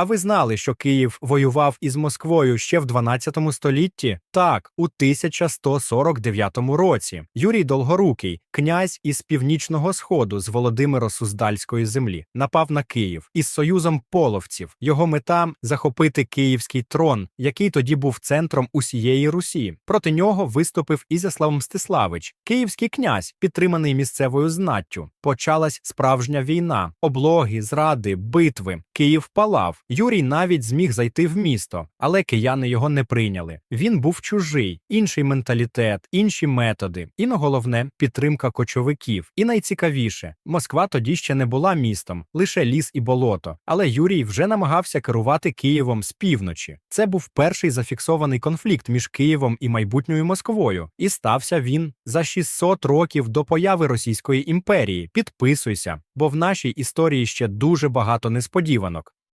А ви знали, що Київ воював із Москвою ще в 12 столітті? Так, у 1149 році. Юрій Долгорукий, князь із північного сходу з Володимиро-Суздальської землі, напав на Київ із союзом половців. Його мета захопити київський трон, який тоді був центром усієї Русі. Проти нього виступив Ізяслав Мстиславич, київський князь, підтриманий місцевою знаттю. Почалась справжня війна, облоги, зради, битви. Київ палав. Юрій навіть зміг зайти в місто, але кияни його не прийняли. Він був чужий, інший менталітет, інші методи. І на головне підтримка кочовиків. І найцікавіше, Москва тоді ще не була містом, лише ліс і болото. Але Юрій вже намагався керувати Києвом з півночі. Це був перший зафіксований конфлікт між Києвом і майбутньою Москвою. І стався він за 600 років до появи Російської імперії. Підписуйся, бо в нашій історії ще дуже багато несподіванок.